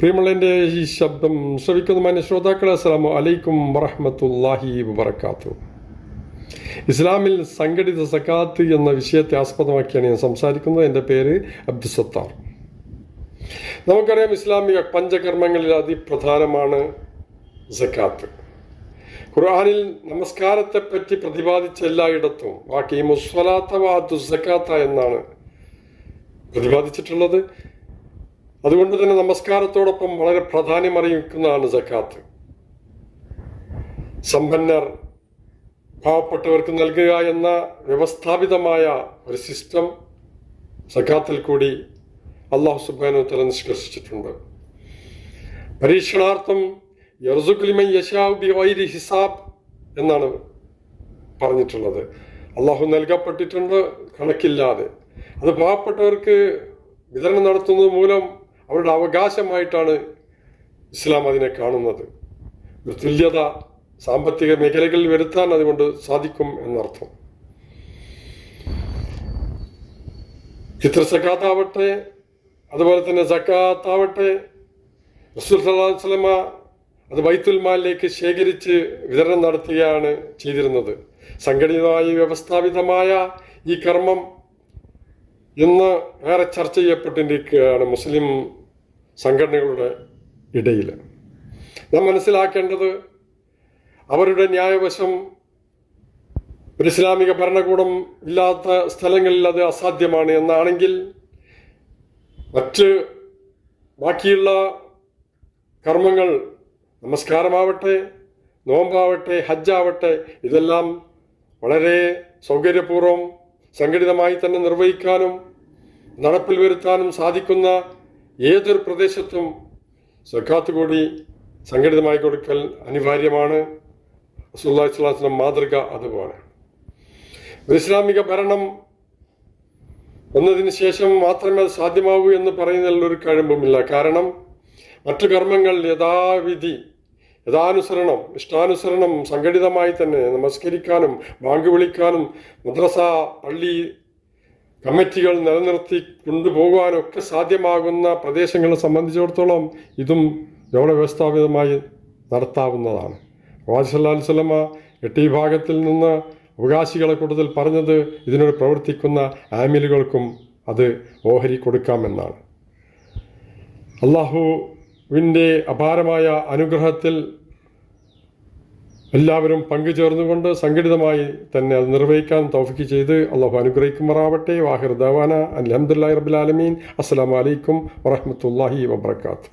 പ്രിയമുള്ള എന്റെ ഈ ശബ്ദം ശ്രവിക്കുന്ന മാന്യ ശ്രോതാക്കളെ അസ്സലാമു അലൈക്കും വറഹമത്തല്ലാഹി വബർക്കാത്തു ഇസ്ലാമിൽ സംഘടിത സക്കാത്ത് എന്ന വിഷയത്തെ ആസ്പദമാക്കിയാണ് ഞാൻ സംസാരിക്കുന്നത്. എന്റെ പേര് അബ്ദുസത്താർ നമുക്കറിയാം ഇസ്ലാമിക പഞ്ചകർമ്മങ്ങളിൽ അതിപ്രധാനമാണ് സക്കാത്ത് ഖുർആാനിൽ നമസ്കാരത്തെ പറ്റി പ്രതിപാദിച്ച എല്ലായിടത്തും ബാക്കി മുസ്വലാത്ത സക്കാത്ത എന്നാണ് പ്രതിപാദിച്ചിട്ടുള്ളത്. അതുകൊണ്ട് തന്നെ നമസ്കാരത്തോടൊപ്പം വളരെ പ്രാധാന്യം പ്രാധാന്യമറിയിക്കുന്നതാണ് സക്കാത്ത് സമ്പന്നർ പാവപ്പെട്ടവർക്ക് നൽകുക എന്ന വ്യവസ്ഥാപിതമായ ഒരു സിസ്റ്റം സക്കാത്തിൽ കൂടി അള്ളാഹു സുബാനു തല നിഷ്കർഷിച്ചിട്ടുണ്ട്. പരീക്ഷണാർത്ഥം യർസുഖ്ലിമൻ യശാബി വൈരി ഹിസാബ് എന്നാണ് പറഞ്ഞിട്ടുള്ളത്. അള്ളാഹു നൽകപ്പെട്ടിട്ടുണ്ട് കണക്കില്ലാതെ. അത് പാവപ്പെട്ടവർക്ക് വിതരണം നടത്തുന്നത് മൂലം അവരുടെ അവകാശമായിട്ടാണ് ഇസ്ലാം അതിനെ കാണുന്നത്. ഒരു തുല്യത സാമ്പത്തിക മേഖലകളിൽ വരുത്താൻ അതുകൊണ്ട് സാധിക്കും എന്നർത്ഥം. ചിത്ര സക്കാത്താവട്ടെ അതുപോലെ തന്നെ സക്കാത്താവട്ടെ റസൂൽ വസല്ലമ അത് ബൈത്തുൽ മാലിലേക്ക് ശേഖരിച്ച് വിതരണം നടത്തുകയാണ് ചെയ്തിരുന്നത്. സംഘടിതമായി വ്യവസ്ഥാപിതമായ ഈ കർമ്മം ഇന്ന് ഏറെ ചർച്ച ചെയ്യപ്പെട്ടിരിക്കുകയാണ് മുസ്ലിം സംഘടനകളുടെ ഇടയിൽ നാം മനസ്സിലാക്കേണ്ടത് അവരുടെ ന്യായവശം ഒരു ഇസ്ലാമിക ഭരണകൂടം ഇല്ലാത്ത സ്ഥലങ്ങളിൽ അത് അസാധ്യമാണ് എന്നാണെങ്കിൽ മറ്റ് ബാക്കിയുള്ള കർമ്മങ്ങൾ നമസ്കാരമാവട്ടെ നോമ്പാവട്ടെ ഹജ്ജാവട്ടെ ഇതെല്ലാം വളരെ സൗകര്യപൂർവം സംഘടിതമായി തന്നെ നിർവഹിക്കാനും നടപ്പിൽ വരുത്താനും സാധിക്കുന്ന ഏതൊരു പ്രദേശത്തും സക്കാത്ത് കൂടി സംഘടിതമായി കൊടുക്കൽ അനിവാര്യമാണ്. അലൈഹി വസല്ലം മാതൃക അതുപോലെ. ഇസ്ലാമിക ഭരണം വന്നതിന് ശേഷം മാത്രമേ അത് സാധ്യമാവൂ എന്ന് പറയുന്നതിൽ ഒരു കഴമ്പുമില്ല. കാരണം മറ്റു കർമ്മങ്ങൾ യഥാവിധി യഥാനുസരണം ഇഷ്ടാനുസരണം സംഘടിതമായി തന്നെ നമസ്കരിക്കാനും ബാങ്ക് വിളിക്കാനും മദ്രസ പള്ളി കമ്മിറ്റികൾ നിലനിർത്തി കൊണ്ടുപോകാനും ഒക്കെ സാധ്യമാകുന്ന പ്രദേശങ്ങളെ സംബന്ധിച്ചിടത്തോളം ഇതും നമ്മുടെ വ്യവസ്ഥാപിതമായി നടത്താവുന്നതാണ്. പ്രവാചി സല്ലല്ലാഹു അലൈഹി വസല്ലമ എട്ട് വിഭാഗത്തിൽ നിന്ന് അവകാശികളെ കൂടുതൽ പറഞ്ഞത് ഇതിനോട് പ്രവർത്തിക്കുന്ന ആമിലുകൾക്കും അത് ഓഹരി കൊടുക്കാമെന്നാണ്. അള്ളാഹുവിന്റെ അപാരമായ അനുഗ്രഹത്തിൽ എല്ലാവരും പങ്കുചേർന്നുകൊണ്ട് സംഘടിതമായി തന്നെ അത് നിർവഹിക്കാൻ തൗഫിക്ക് ചെയ്ത് അള്ളാഹു അനുഗ്രഹിക്കുമാറാവട്ടെ. വാഹിർ ദവാന അലഹമുല്ലാ റബുലാലമീൻ അസ്സാം വലൈക്കും വറഹമത്തല്ലാഹി വബർക്കാത്തു